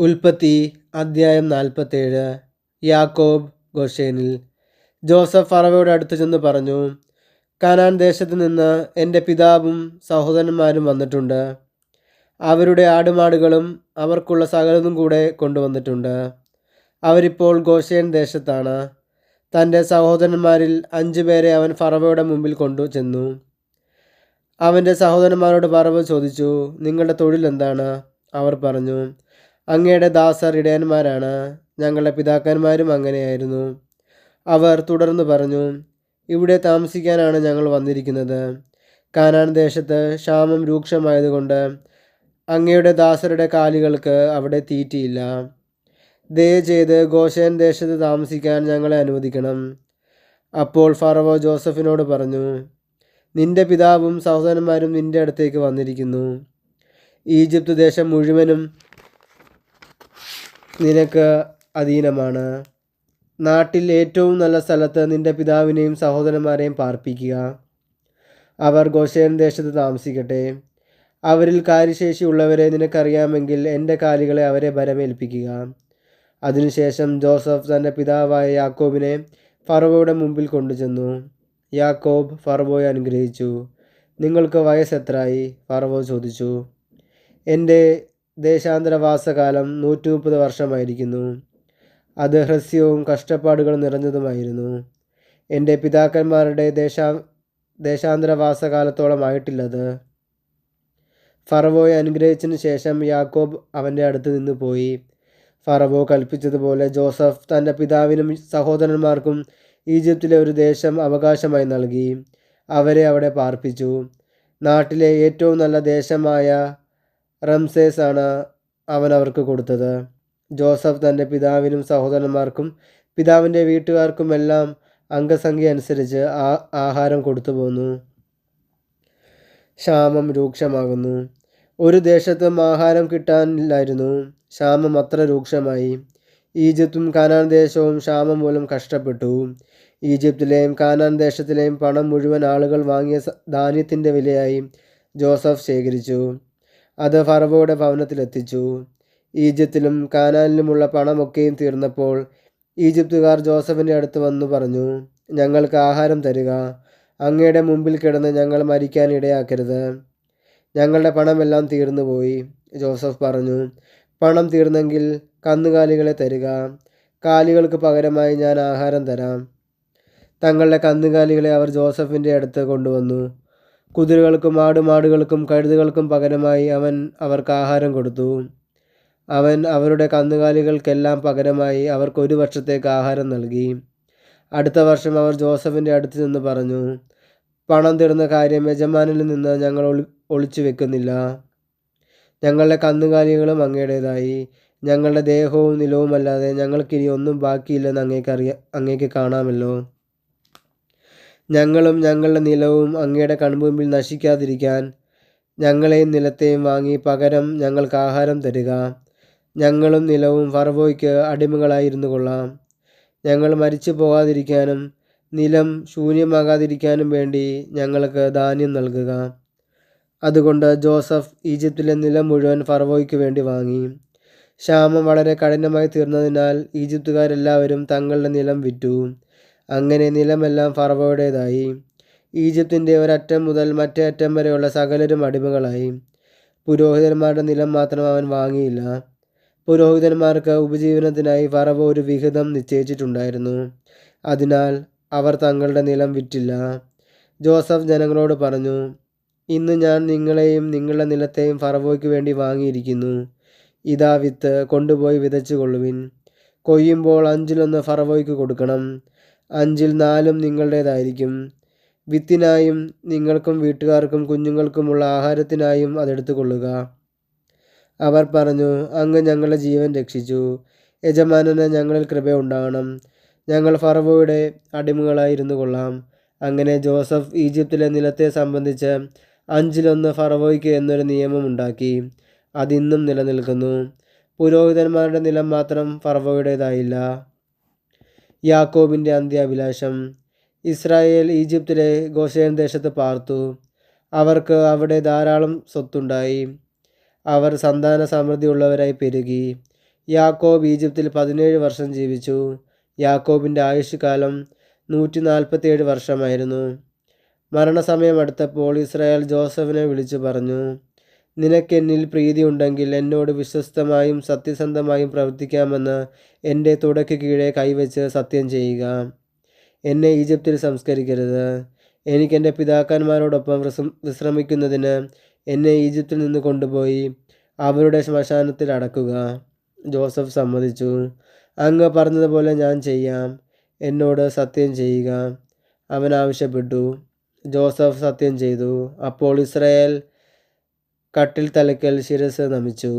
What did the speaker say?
ഉൽപ്പത്തി അദ്ധ്യായം നാൽപ്പത്തേഴ് യാക്കോബ് ഗോഷേനിൽ ജോസഫ് ഫറവയോട് അടുത്ത് ചെന്ന് പറഞ്ഞു കനാൻ ദേശത്ത് നിന്ന് എന്റെ പിതാവും സഹോദരന്മാരും വന്നിട്ടുണ്ട്. അവരുടെ ആടുമാടുകളും അവർക്കുള്ള സകലതും കൂടെ കൊണ്ടുവന്നിട്ടുണ്ട്. അവരിപ്പോൾ ഗോഷേൻ ദേശത്താണ്. തന്റെ സഹോദരന്മാരിൽ അഞ്ചു പേരെ അവൻ ഫറവയുടെ മുമ്പിൽ കൊണ്ടു ചെന്നു. അവന്റെ സഹോദരന്മാരോട് ഫറവ ചോദിച്ചു നിങ്ങളുടെ തൊഴിൽ എന്താണ്? അവർ പറഞ്ഞു അങ്ങയുടെ ദാസർ ഇടയന്മാരാണ്. ഞങ്ങളുടെ പിതാക്കന്മാരും അങ്ങനെയായിരുന്നു. അവർ തുടർന്ന് പറഞ്ഞു ഇവിടെ താമസിക്കാനാണ് ഞങ്ങൾ വന്നിരിക്കുന്നത്. കാനാൻ ദേശത്ത് ക്ഷാമം രൂക്ഷമായതുകൊണ്ട് അങ്ങയുടെ ദാസരുടെ കാലികൾക്ക് അവിടെ തീറ്റിയില്ല. ദയ ചെയ്ത് ഗോശേൻ ദേശത്ത് താമസിക്കാൻ ഞങ്ങളെ അനുവദിക്കണം. അപ്പോൾ ഫറവോ ജോസഫിനോട് പറഞ്ഞു നിന്റെ പിതാവും സഹോദരന്മാരും നിന്റെ അടുത്തേക്ക് വന്നിരിക്കുന്നു. ഈജിപ്ത് ദേശം മുഴുവനും നിനക്ക് അധീനമാണ്. നാട്ടിൽ ഏറ്റവും നല്ല സ്ഥലത്ത് നിന്റെ പിതാവിനെയും സഹോദരന്മാരെയും പാർപ്പിക്കുക. അവർ ഗോശേൻ ദേശത്ത് താമസിക്കട്ടെ. അവരിൽ കാര്യശേഷിയുള്ളവരെ നിനക്കറിയാമെങ്കിൽ എന്റെ കാലികളെ അവരെ ഭരമേൽപ്പിക്കുക. അതിനുശേഷം ജോസഫ് തന്റെ പിതാവായ യാക്കോബിനെ ഫറവോയുടെ മുമ്പിൽ കൊണ്ടുചെന്നു. യാക്കോബ് ഫറവോയെ അനുഗ്രഹിച്ചു. നിങ്ങൾക്ക് വയസ്സെത്രായി? ഫറവോ ചോദിച്ചു. എന്റെ ദേശാന്തരവാസകാലം നൂറ്റി മുപ്പത് വർഷമായിരിക്കുന്നു. അത് ഹ്രസ്യവും കഷ്ടപ്പാടുകൾ നിറഞ്ഞതുമായിരുന്നു. എന്റെ പിതാക്കന്മാരുടെ ദേശാ ദേശാന്തരവാസകാലത്തോളമായിട്ടില്ലത്. ഫറവോയെ അനുഗ്രഹിച്ചതിന് ശേഷം യാക്കോബ് അവന്റെ അടുത്ത് നിന്ന് പോയി. ഫറവോ കൽപ്പിച്ചതുപോലെ ജോസഫ് തന്റെ പിതാവിനും സഹോദരന്മാർക്കും ഈജിപ്തിലെ ഒരു ദേശം അവകാശമായി നൽകി. അവരെ അവിടെ പാർപ്പിച്ചു. നാട്ടിലെ ഏറ്റവും നല്ല ദേശമായ റംസേസ് ആണ് അവൻ അവർക്ക് കൊടുത്തത്. ജോസഫ് തന്റെ പിതാവിനും സഹോദരന്മാർക്കും പിതാവിന്റെ വീട്ടുകാർക്കുമെല്ലാം അംഗസംഖ്യ അനുസരിച്ച് ആഹാരം കൊടുത്തു പോന്നു. ക്ഷാമം രൂക്ഷമാകുന്നു. ഒരു ദേശത്തും ആഹാരം കിട്ടാനില്ലായിരുന്നു. ക്ഷാമം അത്ര രൂക്ഷമായി. ഈജിപ്തും കാനാൻ ദേശവും ക്ഷാമം മൂലം കഷ്ടപ്പെട്ടു. ഈജിപ്തിലെയും കാനാൻ ദേശത്തിലെയും പണം മുഴുവൻ ആളുകൾ വാങ്ങിയ ധാന്യത്തിന്റെ വിലയായി ജോസഫ് ശേഖരിച്ചു. അത് ഫറവോയുടെ ഭവനത്തിലെത്തിച്ചു. ഈജിപ്തിലും കാനാനിലുമുള്ള പണമൊക്കെയും തീർന്നപ്പോൾ ഈജിപ്തുകാർ ജോസഫിന്റെ അടുത്ത് വന്നു പറഞ്ഞു ഞങ്ങൾക്ക് ആഹാരം തരിക. അങ്ങയുടെ മുമ്പിൽ കിടന്ന് ഞങ്ങൾ മരിക്കാൻ ഇടയാക്കരുത്. ഞങ്ങളുടെ പണമെല്ലാം തീർന്നുപോയി. ജോസഫ് പറഞ്ഞു പണം തീർന്നെങ്കിൽ കന്നുകാലികളെ തരിക. കാലികൾക്ക് പകരമായി ഞാൻ ആഹാരം തരാം. തങ്ങളുടെ കന്നുകാലികളെ അവർ ജോസഫിന്റെ അടുത്ത് കൊണ്ടുവന്നു. കുതിരകൾക്കും ആടുമാടുകൾക്കും കഴുതുകൾക്കും പകരമായി അവൻ അവർക്ക് ആഹാരം കൊടുത്തു. അവൻ അവരുടെ കന്നുകാലികൾക്കെല്ലാം പകരമായി അവർക്ക് ഒരു വർഷത്തേക്ക് ആഹാരം നൽകി. അടുത്ത വർഷം അവർ ജോസഫിന്റെ അടുത്ത് നിന്ന് പറഞ്ഞു പണം തീർന്ന കാര്യം യജമാനിൽ നിന്ന് ഞങ്ങൾ ഒളി ഒളിച്ചു വെക്കുന്നില്ല. ഞങ്ങളുടെ കന്നുകാലികളും അങ്ങയുടേതായി. ഞങ്ങളുടെ ദേഹവും നിലവുമല്ലാതെ ഞങ്ങൾക്കിനി ഒന്നും ബാക്കിയില്ലെന്ന് അങ്ങേക്കറിയ അങ്ങേക്ക് കാണാമല്ലോ. ഞങ്ങളും ഞങ്ങളുടെ നിലവും അങ്ങയുടെ കൺമുമ്പിൽ നശിക്കാതിരിക്കാൻ ഞങ്ങളെയും നിലത്തെയും വാങ്ങി പകരം ഞങ്ങൾക്ക് ആഹാരം തരിക. ഞങ്ങളും നിലവും ഫറവോയ്ക്ക് അടിമകളായിരുന്നു കൊള്ളാം. ഞങ്ങൾ മരിച്ചു പോകാതിരിക്കാനും നിലം ശൂന്യമാകാതിരിക്കാനും വേണ്ടി ഞങ്ങൾക്ക് ധാന്യം നൽകുക. അതുകൊണ്ട് ജോസഫ് ഈജിപ്തിലെ നിലം മുഴുവൻ ഫറവോയ്ക്ക് വേണ്ടി വാങ്ങി. ക്ഷാമം വളരെ കഠിനമായി തീർന്നതിനാൽ ഈജിപ്തുകാരെല്ലാവരും തങ്ങളുടെ നിലം വിറ്റു. അങ്ങനെ നിലമെല്ലാം ഫറവോയുടേതായി. ഈജിപ്തിന്റെ ഒരറ്റം മുതൽ മറ്റേ അറ്റം വരെയുള്ള സകലരും അടിമകളായി. പുരോഹിതന്മാരുടെ നിലം മാത്രം അവൻ വാങ്ങിയില്ല. പുരോഹിതന്മാർക്ക് ഉപജീവനത്തിനായി ഫറവോ ഒരു വിഹിതം നിശ്ചയിച്ചിട്ടുണ്ടായിരുന്നു. അതിനാൽ അവർ തങ്ങളുടെ നിലം വിറ്റില്ല. ജോസഫ് ജനങ്ങളോട് പറഞ്ഞു ഇന്ന് ഞാൻ നിങ്ങളെയും നിങ്ങളുടെ നിലത്തെയും ഫറവോയ്ക്ക് വേണ്ടി വാങ്ങിയിരിക്കുന്നു. ഇതാ വിത്ത് കൊണ്ടുപോയി വിതച്ചു കൊള്ളുവിൻ കൊയ്യുമ്പോൾ അഞ്ചിലൊന്ന് ഫറവോയ്ക്ക് കൊടുക്കണം. അഞ്ചിൽ നാലും നിങ്ങളുടേതായിരിക്കും. വിത്തിനായും നിങ്ങൾക്കും വീട്ടുകാർക്കും കുഞ്ഞുങ്ങൾക്കുമുള്ള ആഹാരത്തിനായും അതെടുത്തു കൊള്ളുക അവർ പറഞ്ഞു അങ്ങ് ഞങ്ങളുടെ ജീവൻ രക്ഷിച്ചു. യജമാനന് ഞങ്ങളിൽ കൃപയുണ്ടാകണം ഞങ്ങൾ ഫറവോയുടെ അടിമകളായിരുന്നു കൊള്ളാം അങ്ങനെ ജോസഫ് ഈജിപ്തിലെ നിലത്തെ സംബന്ധിച്ച് അഞ്ചിലൊന്ന് ഫറവോയ്ക്ക് എന്നൊരു നിയമമുണ്ടാക്കി അതിന്നും നിലനിൽക്കുന്നു. പുരോഹിതന്മാരുടെ നിലം മാത്രം ഫറവോയുടേതായില്ല. യാക്കോബിന്റെ അന്ത്യാഭിലാഷം. ഇസ്രായേൽ ഈജിപ്തിലെ ഗോശേൻ ദേശത്ത് പാർത്തു. അവർക്ക് അവിടെ ധാരാളം സ്വത്തുണ്ടായി. അവർ സന്താന സമൃദ്ധിയുള്ളവരായി പെരുകി. യാക്കോബ് ഈജിപ്തിൽ പതിനേഴ് വർഷം ജീവിച്ചു. യാക്കോബിന്റെ ആയുഷ്കാലം നൂറ്റി നാൽപ്പത്തിയേഴ് വർഷമായിരുന്നു. മരണസമയം അടുത്തപ്പോൾ ഇസ്രായേൽ ജോസഫിനെ വിളിച്ചു പറഞ്ഞു നിനക്ക് എന്നിൽ പ്രീതിയുണ്ടെങ്കിൽ എന്നോട് വിശ്വസ്തമായും സത്യസന്ധമായും പ്രവർത്തിക്കാമെന്ന് എന്റെ തുടക്ക് കീഴെ കൈവച്ച് സത്യം ചെയ്യുക. എന്നെ ഈജിപ്തിൽ സംസ്കരിക്കരുത്. എനിക്ക് എന്റെ പിതാക്കന്മാരോടൊപ്പം വിശ്ര- വിശ്രമിക്കുന്നതിന് എന്നെ ഈജിപ്തിൽ നിന്ന് കൊണ്ടുപോയി അവരുടെ ശ്മശാനത്തിൽ അടക്കുക. ജോസഫ് സമ്മതിച്ചു. അങ്ങ് പറഞ്ഞതുപോലെ ഞാൻ ചെയ്യാം. എന്നോട് സത്യം ചെയ്യുക. അവൻ ആവശ്യപ്പെട്ടു. ജോസഫ് സത്യം ചെയ്തു. അപ്പോൾ ഇസ്രായേൽ കട്ടിൽ തലയ്ക്കൽ ശിരസ് നമിച്ചു.